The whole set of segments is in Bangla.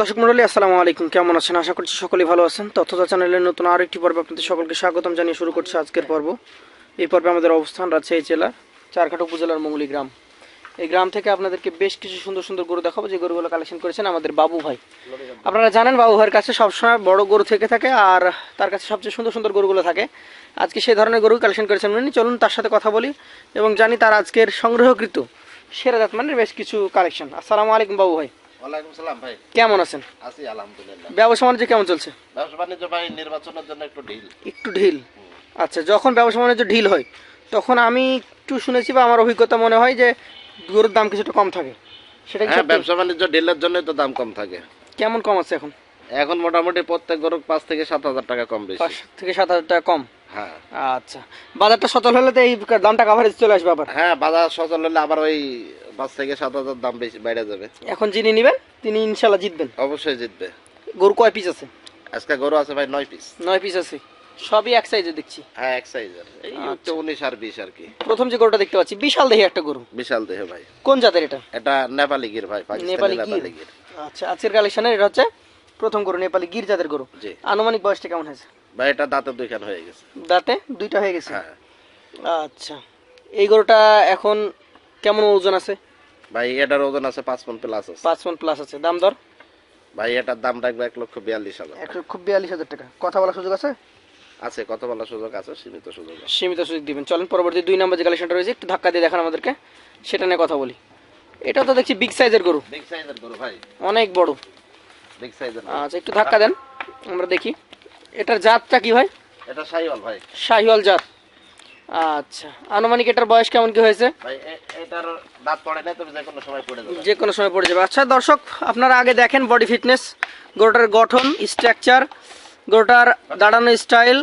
দর্শক মন্ডলী, আসসালামু আলাইকুম। কেমন আছেন? আশা করছি সকলেই ভালো আছেন। তথ্যতা চ্যানেলের নতুন আরেকটি পর্ব আপনাদের সকলকে স্বাগতম। জানিয়ে শুরু করছি আজকের পর্ব। এই পর্বে আমাদের অবস্থান রাজশাহী জেলার চারঘাট উপজেলার মঙ্গলি গ্রাম। এই গ্রাম থেকে আপনাদেরকে বেশ কিছু সুন্দর সুন্দর গরু দেখাবো। যে গরুগুলো কালেকশন করেছেন আমাদের বাবু ভাই। আপনারা জানেন, বাবু ভাইয়ের কাছে সবসময় বড় গরু থেকে থাকে আর তার কাছে সবচেয়ে সুন্দর সুন্দর গরুগুলো থাকে। আজকে সেই ধরনের গরু কালেকশন করেছেন উনি। চলুন তার সাথে কথা বলি এবং জানি তার আজকের সংগ্রহকৃত সেরা মানের বেশ কিছু কালেকশন আসসালামু আলাইকুম বাবু ভাই। ওয়ালাইকুম সালাম ভাই। কেমন আছেন? আছি আলহামদুলিল্লাহ। ব্যবসা বাণিজ্য কেমন চলছে? ব্যবসা বাণিজ্য ভাই নির্বাচনের জন্য একটু ঢিল। একটু ঢিল? আচ্ছা যখন ব্যবসা বাণিজ্য ঢিল হয় তখন আমি একটু শুনেছি বা আমার অভিজ্ঞতা মনে হয় যে গরুর দাম কিছুটা কম থাকে। সেটা হ্যাঁ ব্যবসা বাণিজ্য ঢিলের জন্যই তো দাম কম থাকে। কেমন কম আছে এখন? এখন মোটামুটি প্রত্যেক গরু পাঁচ থেকে সাত হাজার টাকা কম বেশি। পাঁচ থেকে সাত হাজার টাকা কম? হ্যাঁ। আচ্ছা বাজারটা সচল হলে তো এই দামটা কাভারেজ চলে আসবে আবার। হ্যাঁ বাজার সচল হলে আবার ওই পাঁচ থেকে সাত হাজার দাম বেশি বাইরে যাবে। এখন যিনি নেবেন তিনি ইনশাল্লাহ জিতবেন। অবশ্যই জিতবে। গরু কয় পিস আছে? আজকে গরু আছে ভাই নয় পিস নয় পিস আছে। সবই এক সাইজে দেখছি। হ্যাঁ এক সাইজের এই আচ্ছা। হচ্ছে উনিশ আর বিশ আর কি। প্রথম যে গরুটা দেখতে পাচ্ছি বিশাল দেখি একটা গরু। বিশাল দেহ ভাই। কোন জাতের এটা? এটা নেপালি গির ভাই নেপালি গির। আচ্ছা আজকের কালেকশনের এটা হচ্ছে প্রথম গরু নেপালি গির জাতের গরু। আনুমানিক বয়সটা কেমন হয়েছে? ভাই এটা দাঁতের দুইখান হয়ে গেছে। দাঁতে দুইটা হয়ে গেছে? হ্যাঁ। আচ্ছা। এই গরুটা এখন কেমন ওজন আছে? ভাই এটার ওজন আছে পাঁচ পন প্লাস আছে। পাঁচ মন প্লাস আছে। দাম দর? ভাই এটার দাম রাখবে এক লক্ষ বিয়াল্লিশ হাজার একশো খুব বিয়াল্লিশ হাজার টাকা। কথা বলার সুযোগ আছে? আছে কথা বলার সুযোগ আছে সীমিত সুযোগ সীমিত সুযোগ দিবেন। চলেন পরবর্তী দুই নম্বর যে কালেকশনটা রয়েছে একটু ধাক্কা দিয়ে দেখান আমাদেরকে। সেটা নিয়ে কথা বলি। এটা তো দেখছি বিগ সাইজের গরু। বিগ সাইজের গরু ভাই। অনেক বড়। বিগ সাইজের আচ্ছা একটু ধাক্কা দেন। আমরা দেখি। এটার জাতটা কি ভাই? এটা সাইওয়াল ভাই। শাহিওয়াল জাত। আচ্ছা। আনুমানিক এটার বয়স কেমন কি হয়েছে? ভাই এটার দাঁত পড়ে নাই তবে যে কোনো সময় পড়ে যাবে। যে কোনো সময় পড়ে যাবে। আচ্ছা দর্শক আপনারা আগে দেখেন বডি ফিটনেস গরুটার গঠন স্ট্রাকচার গরুটার দাঁড়ানো স্টাইল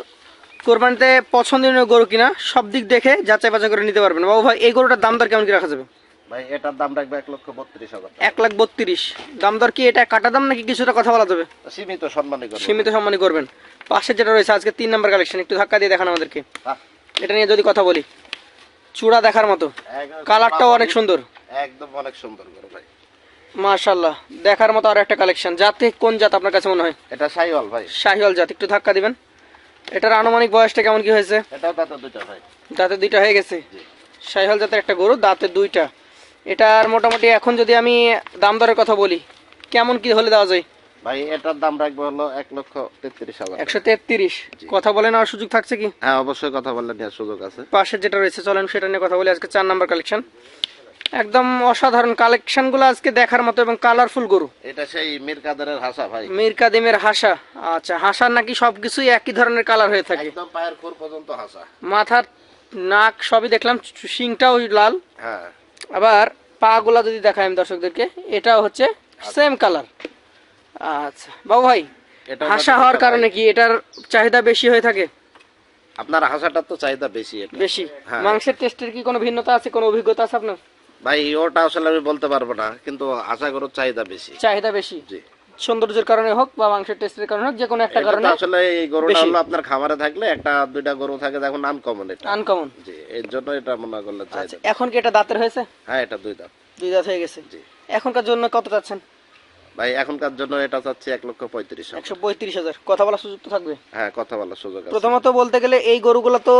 কোরবানিতে পছন্দনীয় গরু কিনা সব দিক দেখে যাচাই বাছাই করে নিতে পারবেন। বাবু ভাই এই গরুটার দাম দর কেমন কি রাখা যাবে? ভাই এটার দাম রাখবে এক লক্ষ বত্রিশ হাজার। এক লাখ বত্রিশ। দাম দর কি এটা কাটা দাম নাকি কিছুটা কথা বলা যাবে? সীমিত সম্মানী করবে সীমিত সম্মানী করবেন। পাশে যেটা রয়েছে আজকে তিন নাম্বার কালেকশন একটু ধাক্কা দিয়ে দেখান আমাদেরকে। এটা নিয়ে যদি কথা বলি চূড়া দেখার মতো। কালারটাও অনেক সুন্দর। একদম অনেক সুন্দর ভাই। মাশাল্লাহ দেখার মতো আর একটা কালেকশন যাতে কোন জাত আপনার কাছে মনে হয়? এটা সাইওয়াল ভাই। শাহিওয়াল জাত একটু ধাক্কা দিবেন। এটার আনুমানিক বয়সটা কেমন কি হয়েছে? এটাও দাঁত দুটো ভাই। দাঁতে দুইটা হয়ে গেছে? জি। শাহিওয়াল জাতের একটা গরু দাঁতে দুইটা। এটার মোটামুটি এখন যদি আমি দাম দরের কথা বলি কেমন কি হলে দেওয়া যায়? ভাই এটার দাম রাখবে হলো এক লক্ষ তেত্রিশ হাজার। একশো তেত্রিশ। কথা বলে নেওয়ার সুযোগ থাকছে কি? হ্যাঁ অবশ্যই কথা বললে নেওয়ার সুযোগ আছে। পাশের যেটা রয়েছে চলেন সেটা নিয়ে কথা বলি। আজকে চার নাম্বার কালেকশন একদম অসাধারণ কালেকশনগুলো আজকে দেখার মতো এবং কালারফুল গরু। এটা সেই মীর কাদারের হাসা ভাই। মীর কাদিমের হাসা। আচ্ছা হাসার নাকি সবকিছুই একই ধরনের কালার হয়ে থাকে। একদম পায়ের খুর পর্যন্ত হাসা। মাথার নাক সবই দেখলাম শিংটাও লাল। হ্যাঁ। আবার পা গুলা যদি দেখাই আমি দর্শকদেরকে এটাও হচ্ছে সেম কালার আচ্ছা। বাবু ভাই হাসা হওয়ার কারণে কি এটার চাহিদা বেশি হয়ে থাকে? আপনার হাসাটার তো চাহিদা বেশি বেশি? হ্যাঁ। মাংসের টেস্টের কি কোনো ভিন্নতা আছে কোনো অভিজ্ঞতা আছে আপনার? ভাই ওটা আসলে আমি বলতে পারব না কিন্তু আশা করো চাহিদা বেশি। চাহিদা বেশি? জি। সৌন্দর্যের কারণে হোক বা মাংসের টেস্টের কারণে হোক যে কোনো একটা কারণে আসলে এই গরুটা হলো আপনার খামারে থাকলে একটা দুইটা গরু থাকে দেখুন আনকমন এটা। আনকমন জি এর জন্য এটা মনে করলে আচ্ছা এখন কি এটা দাঁতের হয়েছে? হ্যাঁ এটা দুই দাম দুই দাঁত হয়ে গেছে। জি। এখনকার জন্য কত চাচ্ছেন? ভাই এখনকার জন্য এটা চাচ্ছি এক লক্ষ পঁয়ত্রিশ একশো পঁয়ত্রিশ হাজার। কথা বলার সুযোগ তো থাকবে। হ্যাঁ কথা বলার সুযোগ প্রথমত বলতে গেলে এই গরুগুলো তো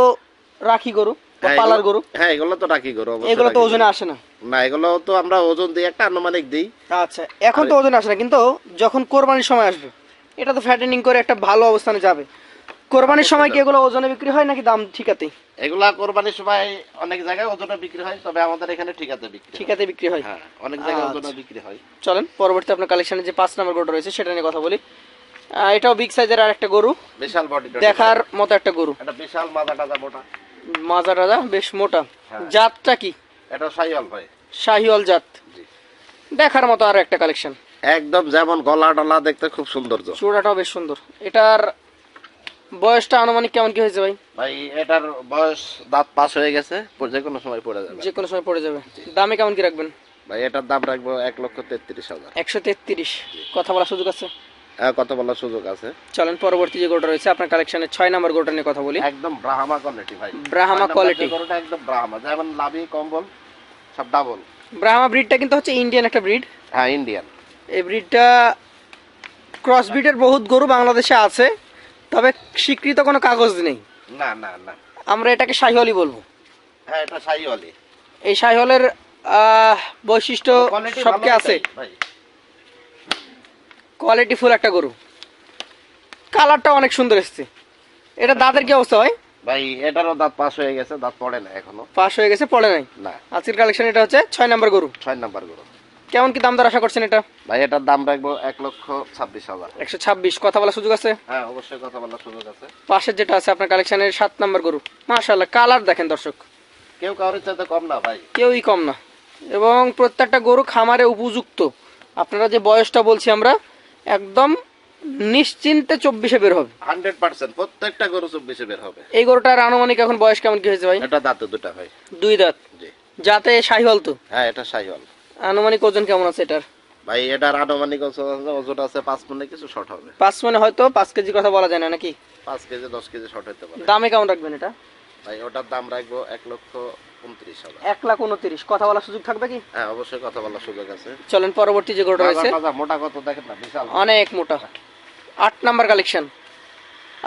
রাখি গরু হ্যাঁ, পালার গরু। হ্যাঁ এগুলো তো রাখি গরু এগুলো তো ওজনে আসে না। না এগুলো তো আমরা ওজন দিই একটা আনুমানিক দিই। আচ্ছা এখন তো ওজন আসে না কিন্তু যখন কোরবানির সময় আসবে এটা তো ফ্যাটেনিং করে একটা ভালো অবস্থানে যাবে। কোরবানির সময় কি এগুলো ওজনে বিক্রি হয় নাকি দাম ঠিকাতেই এগুলা কোরবানির সময় অনেক জায়গায় ওজনে বিক্রি হয় তবে আমাদের এখানে ঠিকাতে বিক্রি। ঠিকাতে বিক্রি হয়? হ্যাঁ অনেক জায়গায় আচ্ছা। ওজনে বিক্রি হয়। চলেন পরবর্তী আপনার কালেকশনে যে পাঁচ নম্বর গরুটা রয়েছে সেটা নিয়ে কথা বলি। এটাও বিগ সাইজের আর একটা গরু। বিশাল বডি দেখার মতো একটা গরু। এটা বিশাল মাথা টাজা মোটা। মাজা টাজা বেশ মোটা। হ্যাঁ। জাতটা কি? এটা সাইওয়াল ভাই শাহিওয়াল জাত। দেখার মতো আর একটা কালেকশন একদম যেমন গলা টলা দেখতে খুব সৌন্দর্য। চূড়াটাও বেশ সুন্দর। এটার বয়সটা আনুমানিক কেমন কি হয়েছে ভাই? ভাই এটার বয়স দাঁত পাস হয়ে গেছে যে কোনো সময় পড়ে যাবে। যে কোনো সময় পড়ে যাবে। দামে কেমন কি রাখবেন? ভাই এটার দাম রাখব এক লক্ষ তেত্রিশ হাজার। একশো তেত্রিশ। কথা বলার সুযোগ আছে? হ্যাঁ, কত বলার সুযোগ আছে। চলেন পরবর্তী যে গরুটা রয়েছে আপনার কালেকশনের ছয় নম্বর গরুটা নিয়ে কথা বলি। একদম ব্রাহ্মা কোয়ালিটি ভাই। ব্রাহ্মা কোয়ালিটি গরুটা একদম ব্রাহ্মা যেমন লাভি কম্বল সব ডাবল ব্রাহ্মা ব্রিডটা কিন্তু হচ্ছে ইন্ডিয়ান একটা ব্রিড হ্যাঁ ইন্ডিয়ান এই ব্রিডটা ক্রস ব্রিডের বহুত গরু বাংলাদেশে আছে। তবে স্বীকৃত কোনো কাগজ নেই। না না না। আমরা এটাকে শাহিওয়ালি বলব। হ্যাঁ এটা অলি এই শাহিওয়ালের বৈশিষ্ট্য সবকে আছে ভাই। কোয়ালিটি ফুল একটা গরু। কালারটা অনেক সুন্দর এসছে। এটা দাঁতের কি অবস্থা হয় ভাই এটারও দাঁত পাস হয়ে গেছে দাঁত পড়ে না এখনও। পাস হয়ে গেছে পড়ে নাই? না। আজকের কালেকশন এটা হচ্ছে ছয় নাম্বার গরু। ছয় নাম্বার গরু। কেমন কি দাম দর আশা করছেন এটা? ভাই এটার দাম রাখব এক লক্ষ ছাব্বিশ হাজার। একশো ছাব্বিশ। কথা বলার সুযোগ আছে? হ্যাঁ অবশ্যই কথা বলার সুযোগ আছে। পাশের যেটা আছে আপনার কালেকশনের সাত নাম্বার গরু। মাশাল্লাহ কালার দেখেন দর্শক। কেউ কারোর চাইতে কম না ভাই। কেউই কম না। এবং প্রত্যেকটা গরু খামারে উপযুক্ত। আপনারা যে বয়সটা বলছি আমরা একদম নিশ্চিন্তে চব্বিশে বের হবে। হান্ড্রেড পার্সেন্ট প্রত্যেকটা গরু চব্বিশে বের হবে। এই গরুটার আনুমানিক এখন বয়স কেমন কি হয়েছে ভাই? এটা দাঁতে দুটা ভাই। দুই দাঁত। যাতে শাহিওয়াল তো। হ্যাঁ এটা সাইহল আনুমানিক ওজন কেমন আছে এটার? ভাই এটার আনুমানিক ওজন আছে ওজন আছে পাঁচ মনে কিছু শর্ট হবে। পাঁচ মনে হয়তো পাঁচ কেজি কথা বলা যায় না নাকি? পাঁচ কেজি দশ কেজি শর্ট হতে পারে। দামে কেমন রাখবেন এটা? ভাই ওটার দাম রাখব এক লক্ষ উনত্রিশ হাজার। এক লাখ উনত্রিশ। কথা বলার সুযোগ থাকবে কি? হ্যাঁ অবশ্যই কথা বলার সুযোগ আছে। চলেন পরবর্তী যে গরুটা রয়েছে। মোটা কত দেখেন না? বিশাল। অনেক মোটা। আট নাম্বার কালেকশন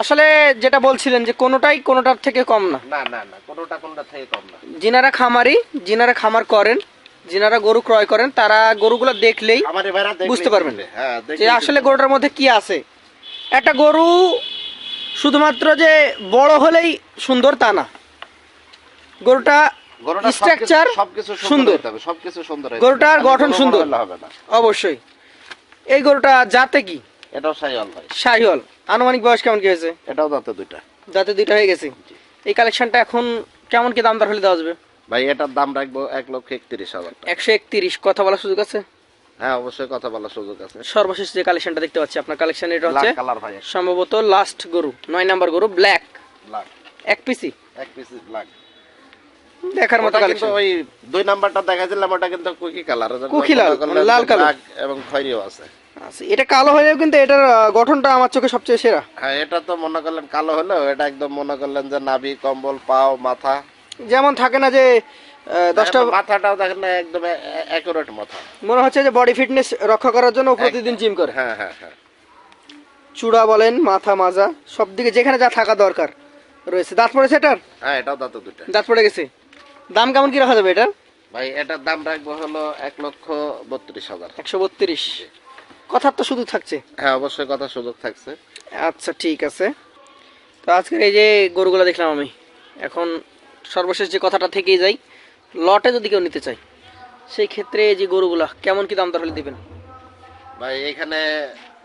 আসলে যেটা বলছিলেন যে কোনোটাই কোনোটার থেকে কম না। না না না কোনোটা কোনোটা থেকে কম না। যিনারা খামারি যিনারা খামার করেন যিনারা গরু ক্রয় করেন তারা গরুগুলো দেখলেই বুঝতে পারবেন। হ্যাঁ যে আসলে গরুটার মধ্যে কি আছে। একটা গরু শুধুমাত্র যে বড় হলেই সুন্দর তা না। গরুটা স্ট্রাকচার সবকিছু সুন্দর। সবকিছু সুন্দর গরুটার গঠন সুন্দর। অবশ্যই। এই গরুটা যাতে কি? এটাও সাইহল ভাই। শাহিওয়াল আনুমানিক বয়স কেমন কি হয়েছে? এটাও দাঁতে দুইটা। যাতে দুইটা হয়ে গেছে। এই কালেকশনটা এখন কেমন কি দাম দর হলে দেওয়া যাবে? ভাই এটার দাম রাখব এক লক্ষ একত্রিশ হাজার একশো একত্রিশ কথা বলার সুযোগ আছে? হ্যাঁ অবশ্যই কথা বলার সুযোগ আছে। সর্বশেষ যে কালেকশনটা দেখতে পাচ্ছি আপনার কালেকশন এটা হচ্ছে সম্ভবত লাস্ট গরু নয় নাম্বার গরু ব্ল্যাক। ব্ল্যাক। এক পিসি? এক পিস ব্ল্যাক। দেখার মতো কালেকশন। ওই দুই নাম্বারটা দেখা দেখাছিলাম ওটা কিন্তু কুকি কালার। কুকি লাল, লাল কালার। এবং খয়েরিও আছে। আচ্ছা, এটা কালো হলেও কিন্তু এটার গঠনটা আমার চোখে সবচেয়ে সেরা। হ্যাঁ এটা তো মনে করলেন কালো হলেও এটা একদম মনে করলেন যে নাভি কম্বল পাও মাথা। যেমন থাকে না যে দশটা মাথাটাও দেখেন না একদম অ্যাকুরেট মাথা। মনে হচ্ছে যে বডি ফিটনেস রক্ষা করার জন্য প্রতিদিন জিম করে। হ্যাঁ হ্যাঁ হ্যাঁ। চূড়া বলেন মাথা মাজা সব দিকে যেখানে যা থাকা দরকার রয়েছে। দাঁত পড়েছে এটার? হ্যাঁ এটাও দাঁত দুটা দাঁত পড়ে গেছে। দাম কেমন কি রাখা যাবে এটার? ভাই এটার দাম রাখব হলো এক লক্ষ বত্রিশ হাজার। একশো বত্রিশ। কথার তো শুধু থাকছে। হ্যাঁ অবশ্যই কথা সুযোগ থাকছে। আচ্ছা ঠিক আছে। তো আজকের এই যে গরুগুলো দেখলাম আমি এখন সর্বশেষ যে কথাটা থেকেই যাই লটে যদি কেউ নিতে চায় সেই ক্ষেত্রে যে গরুগুলা কেমন কি দাম দর হলে দিবেন? ভাই এখানে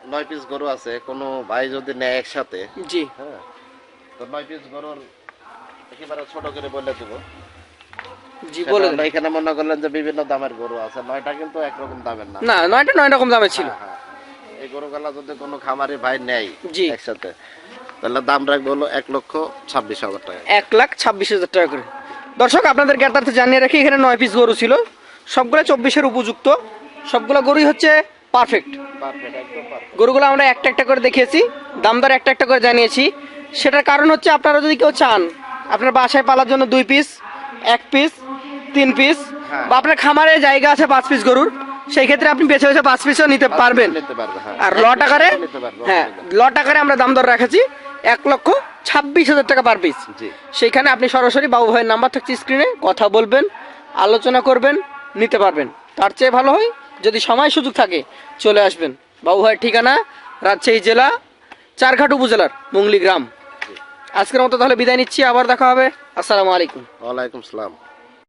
নয় পিস গরু আছে কোনো ভাই যদি নেয় একসাথে জি। হ্যাঁ তো নয় পিস গরুর একেবারে ছোট করে বলে দেবো। জি এখানে মনে করলেন যে বিভিন্ন দামের গরু আছে নয়টা কিন্তু একরকম দামের না। না নয়টা নয় রকম দামে ছিল। হ্যাঁ, হ্যাঁ। এই গরুগুলা যদি কোনো খামারি ভাই নেয় জি। একসাথে তাহলে দাম রাখব হলো এক লক্ষ ছাব্বিশ হাজার টাকা। এক লাখ ছাব্বিশ হাজার টাকা করে। দর্শক আপনাদের জ্ঞাতার্থে জানিয়ে রাখি এখানে নয় পিস গরু ছিল। সবগুলো চব্বিশের উপযুক্ত। সবগুলো গরুই হচ্ছে পারফেক্ট পারফেক্ট গরুগুলো আমরা একটা একটা করে দেখিয়েছি দাম দর একটা একটা করে জানিয়েছি। সেটার কারণ হচ্ছে আপনারা যদি কেউ চান আপনার বাসায় পালার জন্য দুই পিস এক পিস তিন পিস হ্যাঁ। বা আপনার খামারে জায়গা আছে পাঁচ পিস গরুর সেই ক্ষেত্রে আপনি বেছে বেছে পাঁচ পিসও নিতে পারবেন। হ্যাঁ। আর লট আকারে হ্যাঁ। লট আকারে আমরা দাম দর রেখেছি এক লক্ষ ছাব্বিশ হাজার টাকা পার পিস সেইখানে আপনি সরাসরি বাবু ভাইয়ের নাম্বার থাকছে স্ক্রিনে কথা বলবেন আলোচনা করবেন নিতে পারবেন। তার চেয়ে ভালো হয় যদি সময় সুযোগ থাকে চলে আসবেন। বাবু ভাইয়ের ঠিকানা রাজশাহী জেলা চারঘাট উপজেলার মুংলি গ্রাম। আজকের মতো তাহলে বিদায় নিচ্ছি আবার দেখা হবে। আসসালামু আলাইকুম। ওয়ালাইকুম সালাম